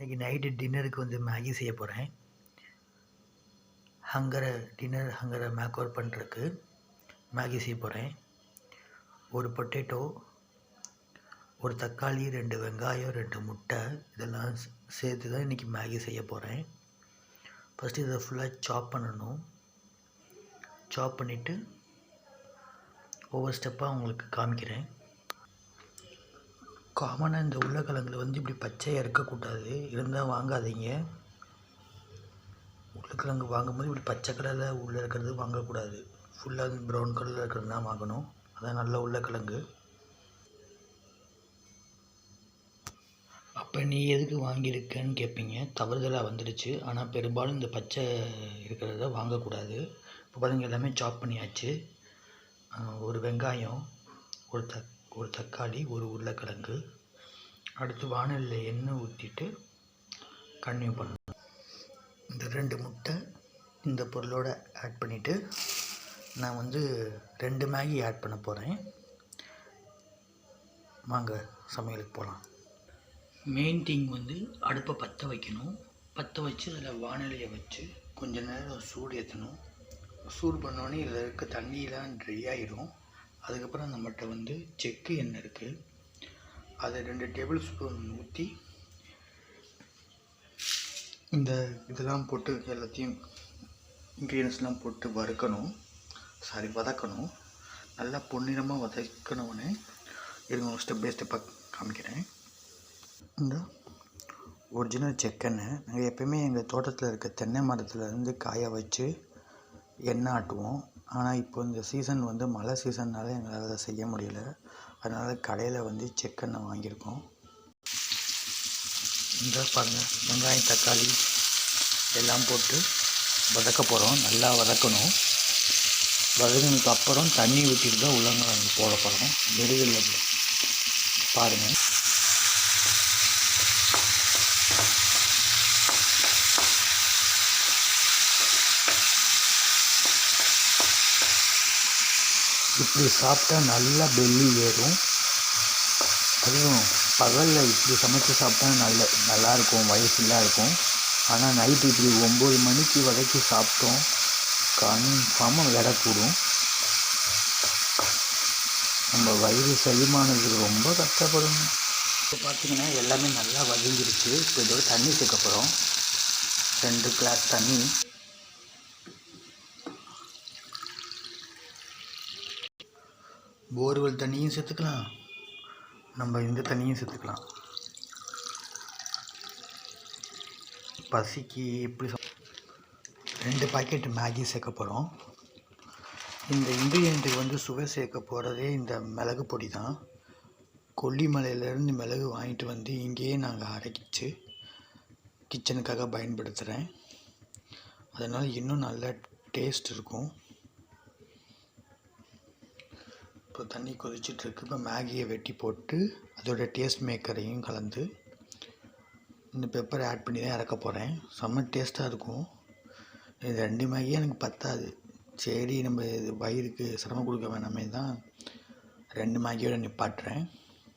இன்றைக்கி நைட்டு டின்னருக்கு வந்து மேகி செய்ய போகிறேன் ஹங்கரை டின்னர் ஹங்கரை மேக்கோர் பண்ணுறதுக்கு மேகி செய்ய போகிறேன் ஒரு பொட்டேட்டோ ஒரு தக்காளி ரெண்டு வெங்காயம் ரெண்டு முட்டை இதெல்லாம் சேர்த்து தான் இன்றைக்கி மேகி செய்ய போகிறேன் ஃபஸ்ட்டு இதை ஃபுல்லாக சாப் பண்ணணும். சாப் பண்ணிவிட்டு ஒவ்வொரு ஸ்டெப்பாக உங்களுக்கு காமிக்கிறேன். காமனாக இந்த உருளைக்கிழங்குல வந்து இப்படி பச்சையாக இருக்கக்கூடாது. இருந்தால் வாங்காதீங்க. உருளைக்கிழங்கு வாங்கும்போது இப்படி பச்சை கலரில் உள்ளே இருக்கிறது வாங்கக்கூடாது. ஃபுல்லாக ப்ரௌன் கலரில் இருக்கிறது தான் வாங்கணும். அதான் நல்ல உருளைக்கிழங்கு. அப்போ நீ எதுக்கு வாங்கியிருக்கேன்னு கேட்பீங்க தவறுதலாக வந்துடுச்சு. ஆனால் பெரும்பாலும் இந்த பச்சை இருக்கிறத வாங்கக்கூடாது. இப்போ பாருங்க எல்லாமே சாப் பண்ணியாச்சு. ஒரு வெங்காயம் ஒரு த ஒரு தக்காளி ஒரு உருளைக்கிழங்கு. அடுத்து வானலில் எண்ணெய் ஊற்றிட்டு கன்யூ பண்ணணும் இந்த ரெண்டு முட்டை இந்த பொருளோடு ஆட் பண்ணிவிட்டு நான் வந்து ரெண்டு மேகி ஆட் பண்ண போகிறேன் வாங்க சமையலுக்கு போகலாம் மெயின் திங் வந்து அடுப்பை பற்ற வைக்கணும். பற்ற வச்சு அதில் வானிலையை வச்சு கொஞ்ச நேரம் சூடு ஏற்றணும் சூடு பண்ணோடனே இதில் இருக்க தண்ணியெலாம் ட்ரை ஆகிடும் அதுக்கப்புறம் நம்மகிட்ட வந்து செக்கு எண்ணெய் இருக்குது அதை ரெண்டு டேபிள் ஸ்பூன் ஊற்றி இந்த இதெல்லாம் போட்டு எல்லாத்தையும் இன்க்ரீடியன்ஸ்லாம் போட்டு வறுக்கணும். சாரி வதக்கணும். நல்லா பொன்னிறமாக வதக்கணுன்னே இருங்க ஸ்டெப் பை ஸ்டெப்பாக காமிக்கிறேன். இந்த ஒரிஜினல் செக்கெண்ணெய் நாங்கள் எப்பயுமே எங்கள் தோட்டத்தில் இருக்க தென்னை மரத்துலேருந்து காய வச்சு எண்ணெய் ஆட்டுவோம். ஆனால் இப்போ இந்த சீசன் வந்து மழை சீசன்னால எங்களால் அதை செய்ய முடியல. அதனால் கடையில் வந்து செக்கெண்ணெய் வாங்கியிருக்கோம். இந்த பாருங்கள் வெங்காயம் தக்காளி எல்லாம் போட்டு வதக்க போகிறோம் நல்லா வதக்கணும். வதங்கினதுக்கு அப்புறம் தண்ணி ஊற்றிட்டு தான் உள்ளங்க போட போகிறோம் வெறுதில் பாருங்கள் இப்படி சாப்பிட்டா நல்லா பெல்லி ஏறும். அதுவும் பகலில் இப்படி சமைச்சு சாப்பிட்டா நல்ல நல்லாயிருக்கும் வயசுலாம் இருக்கும். ஆனால் நைட்டு இப்படி ஒம்பது மணிக்கு வரைக்கும் சாப்பிட்டோம். கன்ஃபார்மாக எடை கூடும். நம்ம வயிறு செரிமானத்துக்கு ரொம்ப கஷ்டப்படும். இப்போ பார்த்தீங்கன்னா எல்லாமே நல்லா வதங்கிருச்சு. இப்போ இதோட தண்ணி சேர்க்க போகிறோம் ரெண்டு கிளாஸ் தண்ணி. போர்வெல் தண்ணியும் சேர்த்துக்கலாம். நம்ம இந்த தண்ணியும் சேர்த்துக்கலாம். பசிக்கு எப்படி ரெண்டு பாக்கெட் மேகி சேர்க்க போகிறோம் இந்த இன்க்ரீடியண்ட்டுக்கு வந்து சுவை சேர்க்க போகிறதே இந்த மிளகு பொடி தான் கொல்லிமலையிலேருந்து மிளகு வாங்கிட்டு வந்து இங்கேயே நாங்கள் அரைக்கிச்சு கிச்சனுக்காக பயன்படுத்துகிறேன் அதனால் இன்னும் நல்ல டேஸ்ட் இருக்கும். இப்போ தண்ணி கொதிச்சிட்ருக்கு இப்போ மேகியை வெட்டி போட்டு அதோட டேஸ்ட் மேக்கரையும் கலந்து இந்த பெப்பரை ஆட் பண்ணி தான் இறக்க போகிறேன் செம்ம டேஸ்ட்டாக இருக்கும். இது ரெண்டு மேகியும் எனக்கு பத்தாது. சரி நம்ம இது வயிறுக்கு சிரமம் கொடுக்க வேணாமே தான் ரெண்டு மேகியோட நிப்பாட்டுறேன்.